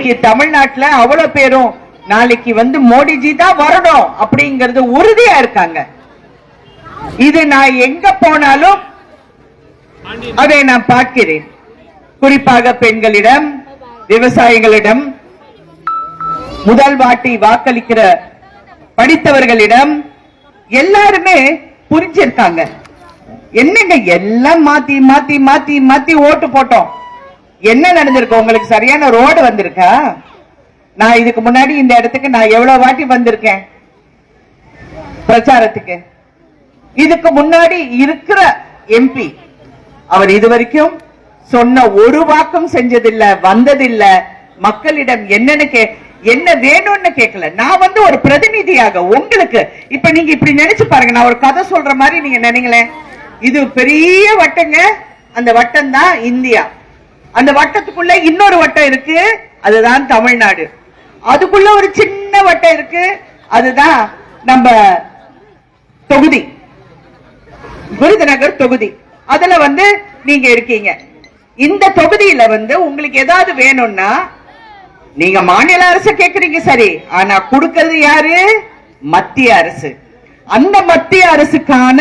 இன்னைக்கு தமிழ்நாட்டுல அவ்வளவு பேரும் நாளைக்கு வந்து மோடிஜி தான் வரணும் அப்படிங்கறது உறுதியா இருக்காங்க. இது நான் எங்க போனாலும் அதை நான் பார்க்கிறேன். குறிப்பாக பெண்களிடம் விவசாயிகளிடம் முதல் வாட்டி வாக்களிக்கிற படித்தவர்களிடம் எல்லாருமே புரிஞ்சிருக்காங்க. என்னங்க எல்லாம் மாத்தி மாத்தி மாத்தி மாத்தி ஓட்டு போட்டோம். என்ன நடந்திருக்கு? உங்களுக்கு சரியான ரோடு வந்திருக்கா? நான் இதுக்கு முன்னாடி இந்த இடத்துக்கு நான் எவ்வளவு வாட்டி வந்திருக்கேன்? பிரச்சாரத்துக்கு. இதுக்கு முன்னாடி இருக்கிற எம்பி அவர் இதுவரைக்கும் சொன்ன ஒரு வாக்கம் செஞ்சதில்ல வந்ததில்ல. மக்களிடம் என்னன்னு கே என்ன வேணும்னு கேட்கல. நான் வந்து ஒரு பிரதிநிதியாக உங்களுக்கு இப்ப நீங்க இப்படி நினைச்சு பாருங்க. நான் ஒரு கதை சொல்ற மாதிரி நீங்க நினைங்களேன். இது பெரிய வட்டங்க. அந்த வட்டம் தான் இந்தியா. அந்த வட்டத்துக்குள்ள இன்னொரு வட்டம் இருக்கு. அதுதான் தமிழ்நாடு. அதுக்குள்ள ஒரு சின்ன வட்டம் இருக்கு. அதுதான் நம்ம தொகுதி. விருதுநகர் தொகுதி. அதுல வந்து நீங்க இருக்கீங்க. இந்த தொகுதியில வந்து உங்களுக்கு ஏதாவது வேணும்னா நீங்க மாநில அரசு கேக்குறீங்க சரி. ஆனா கொடுக்கறது யாரு? மத்திய அரசு. அந்த மத்திய அரசுக்கான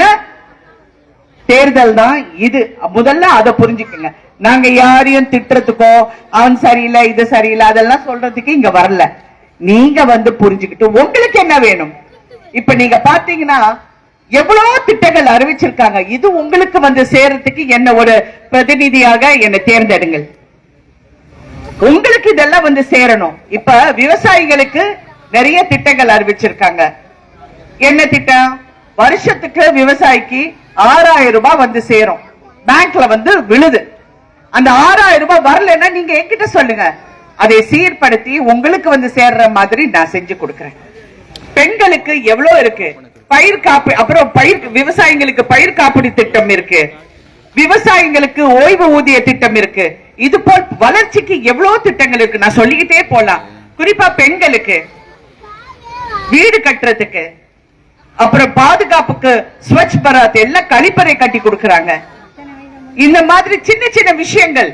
தேர்தல் தான் இது. முதல்ல அதை புரிஞ்சுக்கங்க. நாங்க யாரையும் திட்டுறதுக்கோ அவன் சரியில்லை இது சரியில்லை அதெல்லாம் சொல்றதுக்கு இங்க வரல. நீங்க வந்து புரிஞ்சுக்கிட்டு உங்களுக்கு என்ன வேணும்? இப்ப நீங்க பாத்தீங்கன்னா எவ்வளவு திட்டங்கள் அறிவிச்சிருக்காங்க. இது உங்களுக்கு வந்து சேரத்துக்கு என்ன ஒரு பிரதிநிதியாக என்னை தேர்ந்தெடுங்கள். உங்களுக்கு இதெல்லாம் வந்து சேரணும். இப்ப விவசாயிகளுக்கு நிறைய திட்டங்கள் அறிவிச்சிருக்காங்க. என்ன திட்டம்? வருஷத்துக்கு விவசாயிக்கு ஆறாயிரம் ரூபாய் வந்து சேரும். பேங்க்ல வந்து விழுது. அந்த ஆறாயிரம் ரூபாய் வரலன்னா நீங்க என்கிட்ட சொல்லுங்க. அதை சீர்படுத்தி உங்களுக்கு வந்து சேர்ற மாதிரி நான் செஞ்சு கொடுக்கிறேன். பெண்களுக்கு எவ்வளவு இருக்கு? பயிர் காப்பு அப்புறம் பயிர் விவசாயிகளுக்கு பயிர் காப்பீடு திட்டம் இருக்கு. விவசாயிகளுக்கு ஓய்வு ஊதிய திட்டம் இருக்கு. இது போல் வளர்ச்சிக்கு எவ்வளவு திட்டங்கள் இருக்கு? நான் சொல்லிக்கிட்டே போலாம். குறிப்பா பெண்களுக்கு வீடு கட்டுறதுக்கு அப்புறம் பாதுகாப்புக்கு ஸ்வச் பராத் எல்லாம் கழிப்பறை கட்டி கொடுக்கறாங்க. இந்த மாதிரி சின்ன சின்ன விஷயங்கள்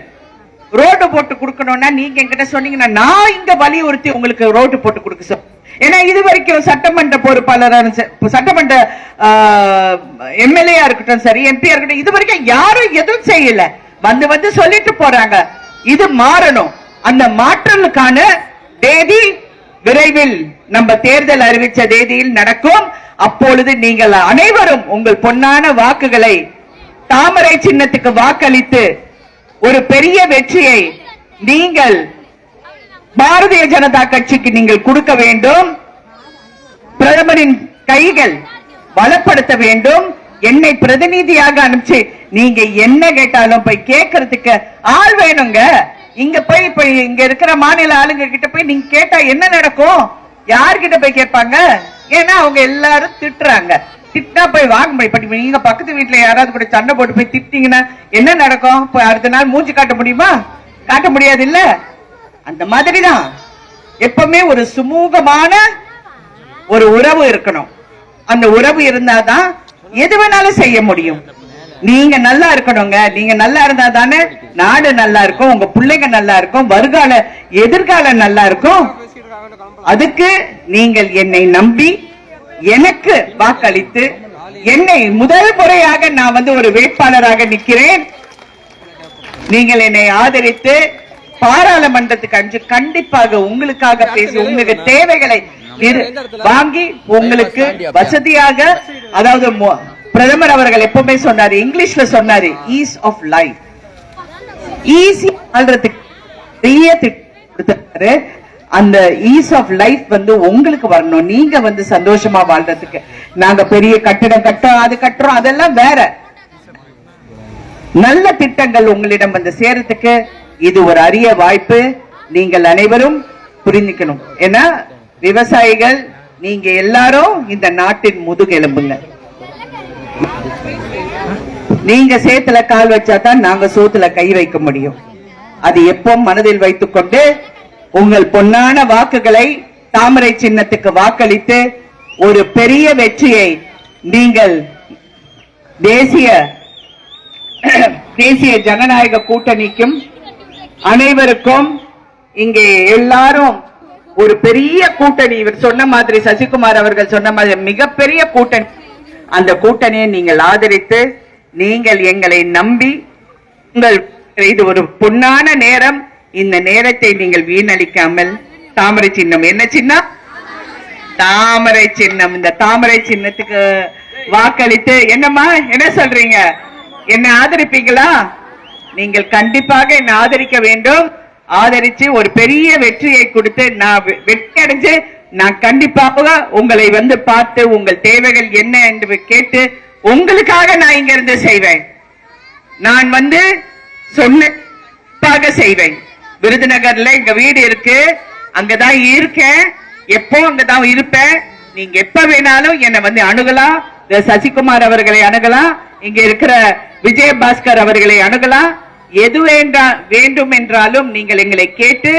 ரோடு போட்டு கொடுக்கணும்னா நீங்க என்கிட்ட சொன்னீங்கன்னா நான் இங்க வலியுறுத்தி உங்களுக்கு ரோடு போட்டு கொடுக்க சொல் ஏன்னா இது வரைக்கும் சட்டமன்ற பொறுப்பாளராக சட்டமன்ற எம்எல்ஏ இருக்கட்டும் சரி எம்பியா இருக்கட்டும் இது வரைக்கும் யாரும் எதுவும் செய்யல. வந்து வந்து சொல்லிட்டு போறாங்க. இது மாறணும். அந்த மாற்றலுக்கான தேதி விரைவில் நம்ம தேர்தல் அறிவிச்ச தேதியில் நடக்கும். அப்பொழுது நீங்கள் அனைவரும் உங்கள் பொன்னான வாக்குகளை தாமரை சின்னத்துக்கு வாக்களித்து ஒரு பெரிய வெற்றியை நீங்கள் பாரதிய ஜனதா கட்சிக்கு நீங்கள் கொடுக்க வேண்டும். பிரதமரின் கைகள் பலப்படுத்த வேண்டும். என்னை பிரதிநிதியாக அனுப்பிச்சு நீங்க என்ன கேட்டாலும் போய் கேட்கறதுக்கு ஆள் வேணுங்க. இங்க போய் இப்ப இங்க இருக்கிற மாநில ஆளுங்க கிட்ட போய் நீங்க கேட்டா என்ன நடக்கும்? யார்கிட்ட போய் கேட்பாங்க? ஏன்னா அவங்க எல்லாரும் திட்டுறாங்க. திட்டா போய் வாங்க முடியும் நீங்க பக்கத்து வீட்டுல யாராவது கூட சண்டை போட்டு போய் திட்டிங்கன்னா என்ன நடக்கும்? போய் அடுத்த நாள் மூஞ்சி காட்ட முடியுமா? காட்ட முடியாது இல்ல அந்த மாதிரிதான். எப்பவுமே ஒரு சுமூகமான ஒரு உறவு இருக்கணும். அந்த உறவு இருந்தாதான் எது வேணாலும் செய்ய முடியும். நீங்க நல்லா இருக்கணுங்க. நீங்க நல்லா இருந்தா தானே நாடு நல்லா இருக்கும். உங்க பிள்ளைங்க நல்லா இருக்கும். வருகால எதிர்காலம் நல்லா இருக்கும். அதுக்கு நீங்கள் என்னை நம்பி எனக்கு வாக்களித்து என்னை முதல் முறையாக நான் வந்து ஒரு வேட்பாளராக நிற்கிறேன். நீங்கள் என்னை ஆதரித்து பாராளுமன்றத்துக்கு அஞ்சு கண்டிப்பாக உங்களுக்காக பேசி உங்களுக்கு தேவைகளை வாங்கி உங்களுக்கு வசதியாக அதாவது பிரதமர் அவர்கள் எப்பவுமே சொன்னாரு இங்கிலீஷ்ல சொன்னாரு ஈஸ் ஆஃப் லைஃப் ஈஸி வாழ்றதுக்கு பெரிய திட்டம் கொடுத்தாரு அந்த ஈஸ் ஆஃப் லைஃப் வந்து உங்களுக்கு வரணும். நீங்க வந்து சந்தோஷமா வாழ்றதுக்கு. நாங்க பெரிய கட்டிடம் கட்டோம் அது கட்டுறோம் அதெல்லாம் வேற. நல்ல திட்டங்கள் உங்களிடம் வந்து சேரத்துக்கு இது ஒரு அரிய வாய்ப்பு. நீங்கள் அனைவரும் புரிஞ்சுக்கணும் ஏன்னா விவசாயிகள் நீங்க எல்லாரும் இந்த நாட்டின் முதுகெலும்புங்க நீங்க சேத்துல கால் வச்சாதான் நாங்க சோத்துல கை வைக்க முடியும். அது எப்போ மனதில் வைத்துக்கொண்டு உங்கள் பொன்னான வாக்குகளை தாமரை சின்னத்துக்கு வாக்களித்து ஒரு பெரிய வெற்றியை நீங்கள் தேசிய தேசிய ஜனநாயக கூட்டணிக்கும் அனைவருக்கும் இங்கே எல்லாரும் ஒரு பெரிய கூட்டணி. இவர் சொன்ன மாதிரி சசிகுமார் அவர்கள் சொன்ன மாதிரி மிகப்பெரிய கூட்டணி. அந்த கூட்டணியை நீங்கள் ஆதரித்து நீங்கள் எங்களை நம்பி உங்கள் இது ஒரு பொன்னான நேரம். இந்த நேரத்தை நீங்கள் வீணளிக்காமல் தாமரை சின்னம். என்ன சின்னம்? தாமரை சின்னம். இந்த தாமரை சின்னத்துக்கு வாக்களித்து என்னம்மா என்ன சொல்றீங்க? என்ன ஆதரிப்பீங்களா? நீங்கள் கண்டிப்பாக என்ன ஆதரிக்க வேண்டும். ஆதரிச்சு ஒரு பெரிய வெற்றியை கொடுத்து நான் வெ- வெற்றி அடைஞ்சு நான் கண்டிப்பாக உங்களை வந்து பார்த்து உங்கள் தேவைகள் என்ன என்று கேட்டு உங்களுக்காக நான் இங்க இருந்து செய்வேன். நான் வந்து சொன்னதாக செய்வேன். விருதுநகர்ல எங்க வீடு இருக்கு. அங்கதான் இருக்கேன். எப்போ அங்கதான் இருப்பேன்? நீங்க எப்ப வேணாலும் என்னை வந்து அணுகலாம். சசிகுமார் அவர்களை அணுகலாம். இங்க இருக்கிற விஜயபாஸ்கர் அவர்களை அணுகலாம். எது வேண்டா வேண்டும் என்றாலும் நீங்கள் எங்களை கேட்டு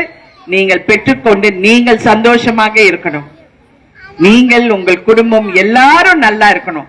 நீங்கள் பெற்றுக்கொண்டு நீங்கள் சந்தோஷமாக இருக்கணும். நீங்கள் உங்கள் குடும்பம் எல்லாரும் நல்லா இருக்கணும்.